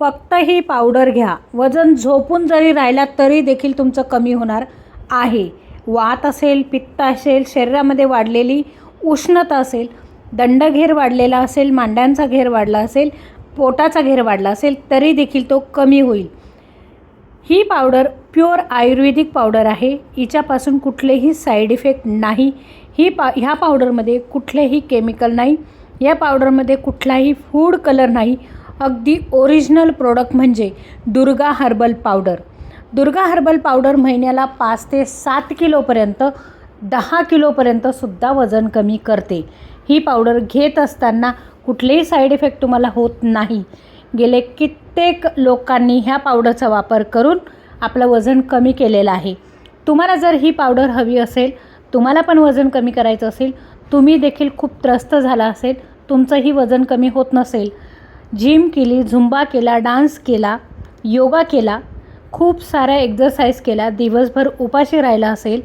फक्त ही पावडर घ्या. वजन झोपून जरी राहिलात तरी देखील तुमचं कमी होणार आहे. वात असेल पित्त असेल शरीरामध्ये वाढलेली उष्णता असेल दंडघेर वाढलेला असेल मांड्यांचा घेर वाढला असेल पोटाचा घेर वाढला असेल तरी देखील तो कमी होईल. ही पावडर प्युअर आयुर्वेदिक पावडर आहे. हिच्यापासून कुठलेही साईड इफेक्ट नाही. ही पा ह्या पावडरमध्ये कुठलेही केमिकल नाही. या पावडरमध्ये कुठलाही फूड कलर नाही. अगदी ओरिजिनल प्रोडक्ट म्हणजे Durga herbal powder Durga herbal powder महिन्याला पाच ते सात किलोपर्यंत दहा किलोपर्यंतसुद्धा वजन कमी करते. ही पावडर घेत असताना कुठलेही साईड इफेक्ट तुम्हाला होत नाही. गेले कित्येक लोकांनी ह्या पावडरचा वापर करून आपलं वजन कमी केलेलं आहे. तुम्हाला जर ही पावडर हवी असेल तुम्हाला पण वजन कमी करायचं असेल तुम्ही देखील खूप त्रस्त झाला असेल तुमचंही वजन कमी होत नसेल जिम केली झुंबा केला डान्स केला योगा केला खूप साऱ्या एक्झरसाईज केल्या. दिवसभर उपाशी राहिला असेल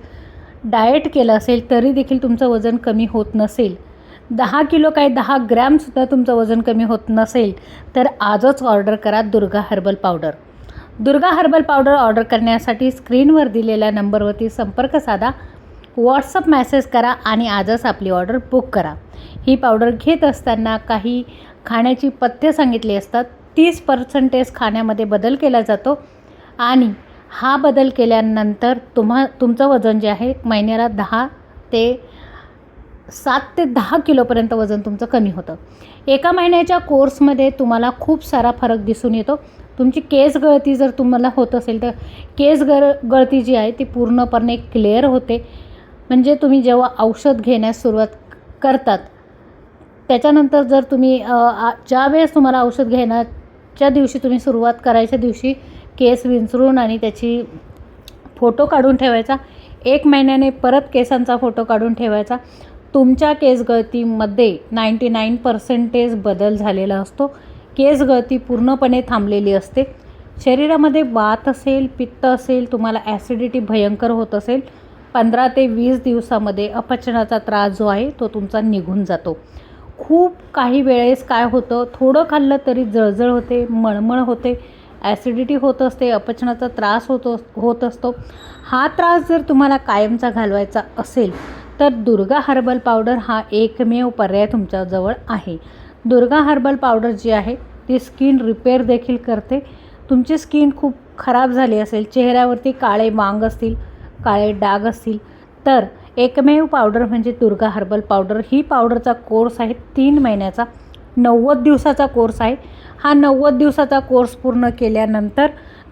डाएट केलं असेल तरी देखील तुमचं वजन कमी होत नसेल. दहा किलो काय दहा ग्रॅमसुद्धा तुमचं वजन कमी होत नसेल तर आजच ऑर्डर करा Durga herbal powder Durga herbal powder order करण्यासाठी स्क्रीनवर दिलेल्या नंबरवरती संपर्क साधा. व्हॉट्सअप मेसेज करा आणि आजच आपली ऑर्डर बुक करा. ही पावडर घेत असताना काही खाण्याची पथ्य सांगितली असतात. तीस पर्सेंटेज खाण्यामध्ये बदल केला जातो आणि हा बदल केल्यानंतर तुम्हा तुमचं वजन जे आहे महिन्याला दहा ते सात ते दहा किलोपर्यंत वजन तुमचं कमी होतं. एका महिन्याच्या कोर्समध्ये तुम्हाला खूप सारा फरक दिसून येतो. तुमची केस गळती जर तुम्हाला होत असेल तर केस गर गळती जी आहे ती पूर्णपणे क्लिअर होते. म्हणजे तुम्ही जेव्हा औषध घेण्यास सुरुवात करतात त्याच्यानंतर जर तुम्ही आ- ज्या वेळेस तुम्हाला औषध घेण्याच्या दिवशी तुम्ही सुरुवात करायच्या दिवशी केस विंचरून आणि त्याची फोटो काढून ठेवायचा एक महिन्याने परत केसांचा फोटो काढून ठेवायचा तुमच्या केस गळतीमध्ये नाईंटी नाईन पर्सेंटेज बदल झालेला असतो. केस गळती पूर्णपणे थांबलेली असते. शरीरामध्ये वात असेल पित्त असेल तुम्हाला ॲसिडिटी भयंकर होत असेल पंधरा ते वीस दिवसामध्ये अपचनाचा त्रास जो आहे तो तुमचा निघून जातो. खूप काही वेळेस काय होतं थोडं खाल्लं तरी जळजळ होते मळमळ होते ॲसिडिटी होत असते अपचनाचा त्रास होतो होत असतो. हा त्रास जर तुम्हाला कायमचा घालवायचा असेल तर दुर्गा हर्बल पावडर हा एकमेव पर्याय तुमच्याजवळ आहे. दुर्गा हर्बल पावडर जी आहे ती स्किन रिपेअर देखील करते. तुमची स्किन खूप खराब झाली असेल चेहऱ्यावरती काळे मांग असतील काळे डाग असतील तर एकमेव पावडर म्हणजे दुर्गा हर्बल पावडर. ही पावडरचा कोर्स आहे तीन महिन्याचा नव्वद दिवसाचा कोर्स आहे. हा नव्वद दिवसाचा कोर्स पूर्ण केल्यानंतर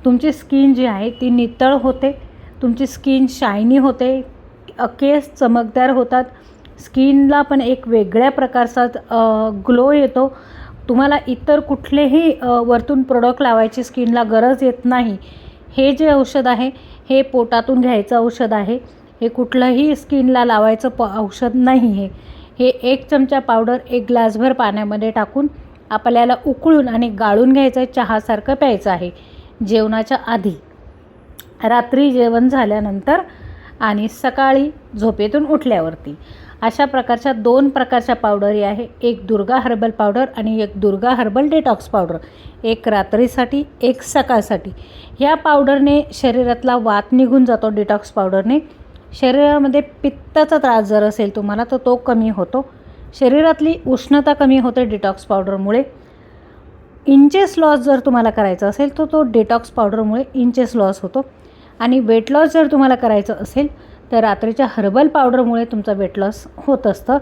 तुमची स्किन जी आहे ती नितळ होते तुमची स्किन शायनी होते केस चमकदार होतात स्किनला पण एक वेगळ्या प्रकारचा ग्लो येतो. तुम्हाला इतर कुठलेही वरतून प्रोडक्ट लावायची स्किनला गरज येत नाही. हे जे औषध आहे हे पोटातून घ्यायचं औषध आहे. हे कुठलंही स्किनला लावायचं प औषध नाही हे हे एक चमचा पावडर एक ग्लासभर पाण्यामध्ये टाकून आपल्याला उकळून आणि गाळून घ्यायचं आहे चहासारखं प्यायचं आहे. जेवणाच्या आधी. रात्री जेवण झाल्यानंतर आणि सकाळी झोपेतून उठल्यावरती. अशा प्रकारच्या दोन प्रकारच्या पावडरी आहे एक दुर्गा हर्बल पावडर आणि एक दुर्गा हर्बल डेटॉक्स पावडर. एक रात्रीसाठी एक सकाळसाठी. ह्या पावडरने शरीरातला वात निघून जातो डिटॉक्स पावडरने. शरीरामध्ये पित्ताचा त्रास जर असेल तुम्हाला तर तो कमी होतो. शरीरातली उष्णता कमी होते डिटॉक्स पावडरमुळे इंचेस लॉस जर तुम्हाला करायचा असेल तर तो डेटॉक्स पावडरमुळे इंचेस लॉस होतो. आणि वेट लॉस जर तुम्हाला करायचं असेल तर रात्रीच्या हर्बल पावडरमुळे तुमचा वेट लॉस होत असतं.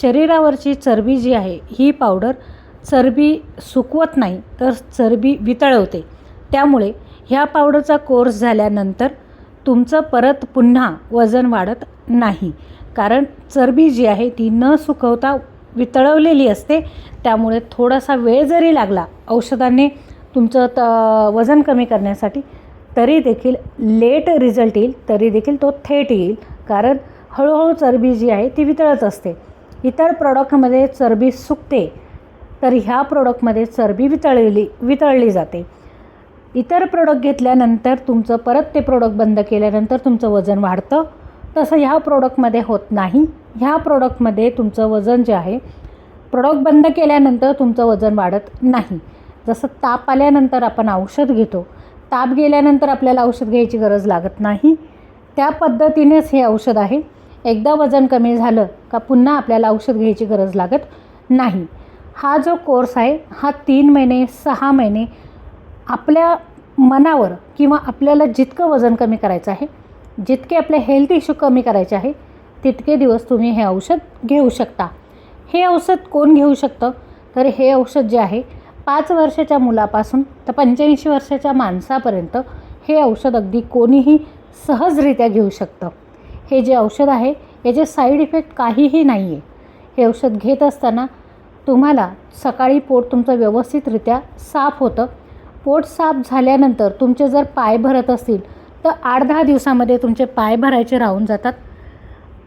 शरीरावरची चरबी जी आहे ही पावडर चरबी सुकवत नाही तर चरबी वितळवते. त्यामुळे ह्या पावडरचा कोर्स झाल्यानंतर तुमचं परत पुन्हा वजन वाढत नाही. कारण चरबी जी आहे ती न सुकवता वितळवलेली असते. त्यामुळे थोडासा वेळ जरी लागला औषधांनी तुमचं त वजन कमी करण्यासाठी तरी देखील लेट रिझल्ट येईल तरी देखील तो थेट येईल. कारण हळूहळू चरबी जी आहे ती वितळत असते. इतर प्रॉडक्टमध्ये चरबी सुकते तर ह्या प्रोडक्टमध्ये चरबी वितळलेली वितळली जाते. इतर प्रोडक्ट घेतल्यानंतर तुमचं परत ते प्रोडक्ट बंद केल्यानंतर तुमचं वजन वाढतं. तसं ह्या प्रोडक्टमध्ये होत नाही. ह्या प्रोडक्टमध्ये तुमचं वजन जे आहे प्रोडक्ट बंद केल्यानंतर तुमचं वजन वाढत नाही. जसं ताप आल्यानंतर आपण औषध घेतो. ताप गेल्यानंतर आपल्याला औषध घ्यायची गरज लागत नाही. त्या पद्धतीनेच हे औषध आहे. एकदा वजन कमी झालं का पुन्हा आपल्याला औषध घ्यायची गरज लागत नाही. हा जो कोर्स आहे हा तीन महिने सहा महिने आपल्या मनावर किंवा आपल्याला जितकं वजन कमी करायचं आहे जितके आपले हेल्थ इश्यू कमी करायचे आहे तितके दिवस तुम्ही हे औषध घेऊ शकता. हे औषध कोण घेऊ शकतं? तर हे औषध जे आहे पाच वर्षाच्या मुलापासून तर पंच्याऐंशी वर्षाच्या माणसापर्यंत हे औषध अगदी कोणीही सहजरित्या घेऊ शकतं. हे जे औषध आहे याचे साईड इफेक्ट काहीही नाही आहे हे औषध घेत असताना तुम्हाला सकाळी पोट तुमचं व्यवस्थितरित्या साफ होतं. पोट साफ झाल्यानंतर तुमचे जर पाय भरत असतील तर आठ दहा दिवसामध्ये तुमचे पाय भरायचे राहून जातात.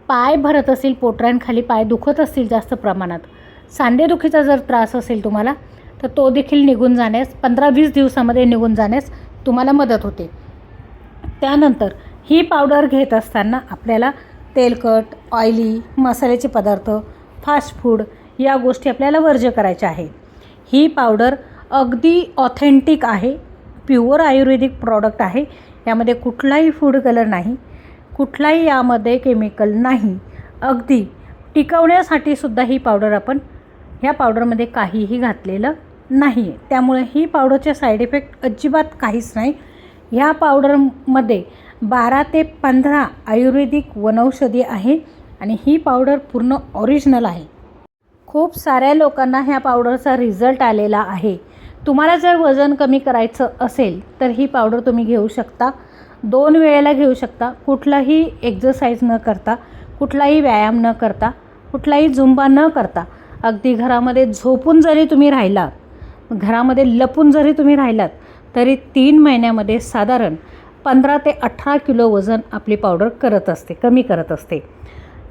पाय भरत असेल पोटऱ्यांखाली पाय दुखत असतील जास्त प्रमाणात. सांधेदुखीचा जर त्रास असेल तुम्हाला तर तो देखील निघून जाण्यास पंधरा वीस दिवसामध्ये निघून जाण्यास तुम्हाला मदत होते. त्यानंतर ही पावडर घेत असताना आपल्याला तेलकट ऑइली मसाल्याचे पदार्थ फास्ट फूड या गोष्टी आपल्याला वर्ज्य करायच्या आहे ही पावडर अगदी ऑथेंटिक आहे. प्युअर आयुर्वेदिक प्रॉडक्ट आहे. यामध्ये कुठलाही फूड कलर नाही. कुठलाही यामध्ये केमिकल नाही. अगदी टिकवण्यासाठी सुद्धा ही पावडर आपण ह्या पावडरमध्ये काहीही घातलेलं नाही त्यामुळे ही पावडरचे साईड इफेक्ट अजिबात काहीच नाही. ह्या पावडरमध्ये बारा ते पंधरा आयुर्वेदिक वनौषधी आहे आणि ही पावडर पूर्ण ऑरिजिनल आहे. खूप साऱ्या लोकांना ह्या पावडरचा रिझल्ट आलेला आहे. तुम्हाला जर वजन कमी करायचं असेल तर ही पावडर तुम्ही घेऊ शकता. दोन वेळेला घेऊ शकता. कुठलाही एक्झरसाईज न करता कुठलाही व्यायाम न करता कुठलाही झुंबा न करता अगदी घरामध्ये झोपून जरी तुम्ही राहिला घरामध्ये लपून जरी तुम्ही राहिलात तरी तीन महिन्यामध्ये साधारण पंधरा ते अठरा किलो वजन आपली पावडर करत असते कमी करत असते.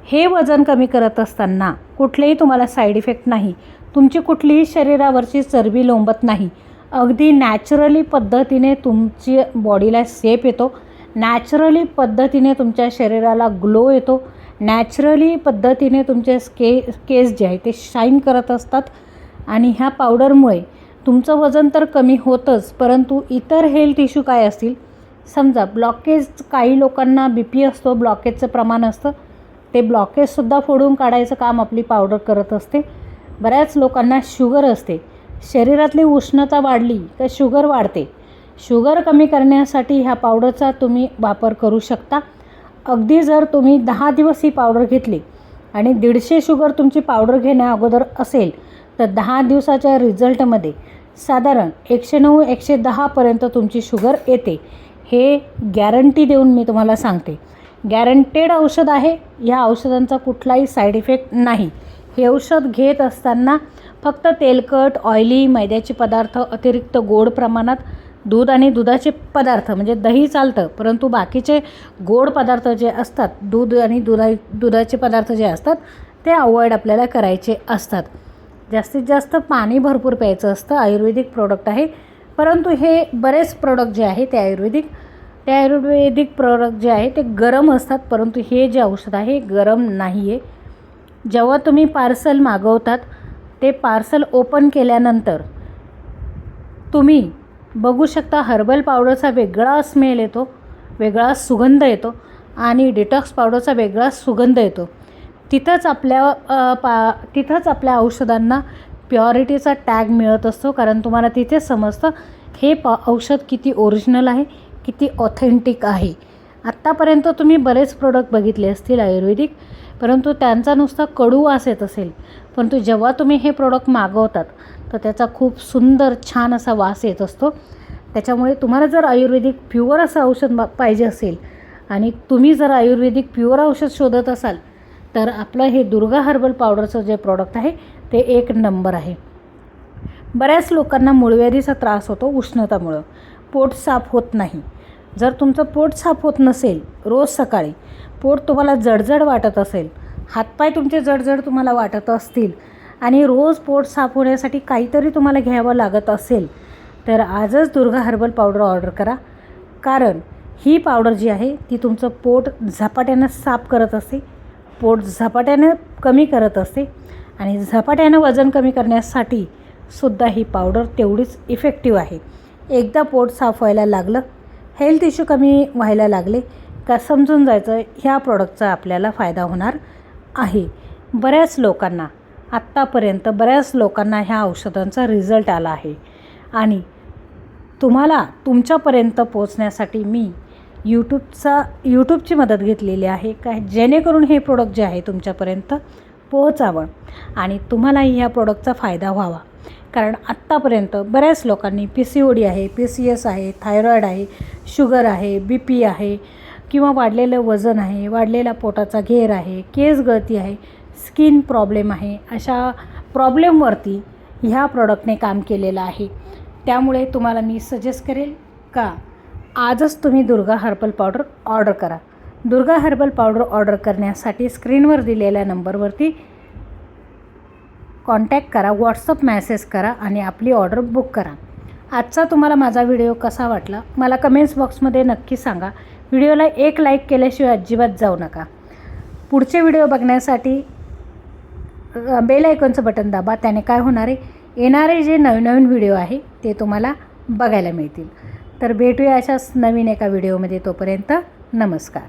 हे वजन कमी करत असताना कुठलेही तुम्हाला साईड इफेक्ट नाही. तुमची कुठलीही शरीरावरची चरबी लोंबत नाही. अगदी नॅचरली पद्धतीने तुमची बॉडीला सेप येतो. नॅचरली पद्धतीने तुमच्या शरीराला ग्लो येतो. नॅचरली पद्धतीने तुमचे स्के केस जे आहे ते शाईन करत असतात. आणि ह्या पावडरमुळे तुमचं वजन तर कमी होतंच परंतु इतर हेल्थ इश्यू काय असतील? समजा ब्लॉकेज काही लोकांना बी पी असतो ब्लॉकेजचं प्रमाण असतं. ते ब्लॉकेजसुद्धा फोडून काढायचं काम आपली पावडर करत असते. बऱ्याच लोकांना शुगर असते. शरीरातली उष्णता वाढली तर शुगर वाढते. शुगर कमी करण्यासाठी ह्या पावडरचा तुम्ही वापर करू शकता. अगदी जर तुम्ही दहा दिवस ही पावडर घेतली आणि दीडशे शुगर तुमची पावडर घेण्या अगोदर असेल तर दहा दिवसाच्या रिझल्टमध्ये साधारण एकशे नऊ एकशे दहापर्यंत तुमची शुगर येते. हे गॅरंटी देऊन मी तुम्हाला सांगते. गॅरंटेड औषध आहे. ह्या औषधांचा कुठलाही साईड इफेक्ट नाही. हे औषध घेत असताना फक्त तेलकट ऑइली मैद्याचे पदार्थ अतिरिक्त गोड प्रमाणात दूध आणि दुधाचे पदार्थ म्हणजे दही चालतं परंतु बाकीचे गोड पदार्थ जे असतात दूध आणि दुधा दुधाचे पदार्थ जे असतात ते अवॉइड आपल्याला करायचे असतात. जास्तीत जास्त पाणी भरपूर प्यायचं असतं आयुर्वेदिक प्रोडक्ट आहे. परंतु हे बरेच प्रोडक्ट जे आहे ते आयुर्वेदिक ते आयुर्वेदिक प्रोडक्ट जे आहे ते गरम असतात परंतु हे जे औषध आहे गरम नाही आहे जेव्हा तुम्ही पार्सल मागवतात ते पार्सल ओपन केल्यानंतर तुम्ही बघू शकता हर्बल पावडरचा वेगळा स्मेल येतो वेगळा सुगंध येतो आणि डिटॉक्स पावडरचा वेगळा सुगंध येतो. तिथंच आपल्या पा तिथंच आपल्या औषधांना प्युअरिटीचा टॅग मिळत असतो कारण तुम्हाला तिथेच समजतं हे प औषध किती ओरिजिनल आहे किती ऑथेंटिक आहे. आत्तापर्यंत तुम्ही बरेच प्रोडक्ट बघितले असतील आयुर्वेदिक परंतु त्यांचा नुसता कडू वास येत असेल. परंतु जेव्हा तुम्ही हे प्रोडक्ट मागवतात तर त्याचा खूप सुंदर छान असा वास येत असतो. त्याच्यामुळे तुम्हाला जर आयुर्वेदिक प्युअर असं औषध पाहिजे असेल आणि तुम्ही जर आयुर्वेदिक प्युअर औषध शोधत असाल तर आपलं हे दुर्गा हर्बल पावडरचं जे प्रॉडक्ट आहे ते एक नंबर आहे. बऱ्याच लोकांना मुळव्याधीचा त्रास होतो उष्णतामुळं. पोट साफ होत नाही. जर तुमचं पोट साफ होत नसेल रोज सकाळी पोट तुम्हाला जडजड वाटत असेल हातपाय तुमचे जडजड तुम्हाला वाटत असतील आणि रोज पोट साफ होण्यासाठी काहीतरी तुम्हाला घ्यावं लागत असेल तर आजच दुर्गा हर्बल पावडर ऑर्डर करा. कारण ही पावडर जी आहे ती तुमचं पोट झपाट्यानं साफ करत असते पोट झपाट्यानं कमी करत असते आणि झपाट्यानं वजन कमी करण्यासाठी सुद्धा ही पावडर तेवढीच इफेक्टिव्ह आहे. एकदा पोट साफ व्हायला लागलं हेल्थ इश्यू कमी व्हायला लागले का समजून जायचं ह्या प्रोडक्टचा आपल्याला फायदा होणार आहे. बऱ्याच लोकांना आत्तापर्यंत बऱ्याच लोकांना ह्या औषधांचा रिझल्ट आला आहे. आणि तुम्हाला तुमच्यापर्यंत पोचण्यासाठी मी यूट्यूबचा यूट्यूबची मदत घेतलेली आहे का जेणेकरून हे प्रोडक्ट जे आहे तुमच्यापर्यंत पोहोचावं आणि तुम्हालाही ह्या प्रोडक्टचा फायदा व्हावा. कारण आत्तापर्यंत बऱ्याच लोकांनी पी सी ओ डी आहे पी सी एस आहे थायरॉईड आहे शुगर आहे बी पी आहे किंवा वाढलेलं वजन आहे वाढलेला पोटाचा घेर आहे केस गळती आहे स्किन प्रॉब्लेम आहे अशा प्रॉब्लेमवरती ह्या प्रॉडक्टने काम केलेलं आहे. त्यामुळे तुम्हाला मी सजेस्ट करेल का आजच तुम्ही दुर्गा हर्बल पावडर ऑर्डर करा. दुर्गा हर्बल पावडर ऑर्डर करण्यासाठी स्क्रीनवर दिलेल्या नंबरवरती कॉन्टॅक्ट करा व्हॉट्सअप मॅसेज करा आणि आपली ऑर्डर बुक करा. आजचा तुम्हाला माझा व्हिडिओ कसा वाटला? मला कमेंट्स बॉक्समध्ये नक्की सांगा. व्हिडिओला एक लाईक केल्याशिवाय अजिबात जाऊ नका. पुढचे व्हिडिओ बघण्यासाठी बेल आयकॉनचं बटन दाबा त्याने काय होणार आहे? येणारे जे नवीन नवीन व्हिडिओ आहे ते तुम्हाला बघायला मिळतील. तर भेटूया अशाच नवीन एका व्हिडिओमध्ये तोपर्यंत नमस्कार.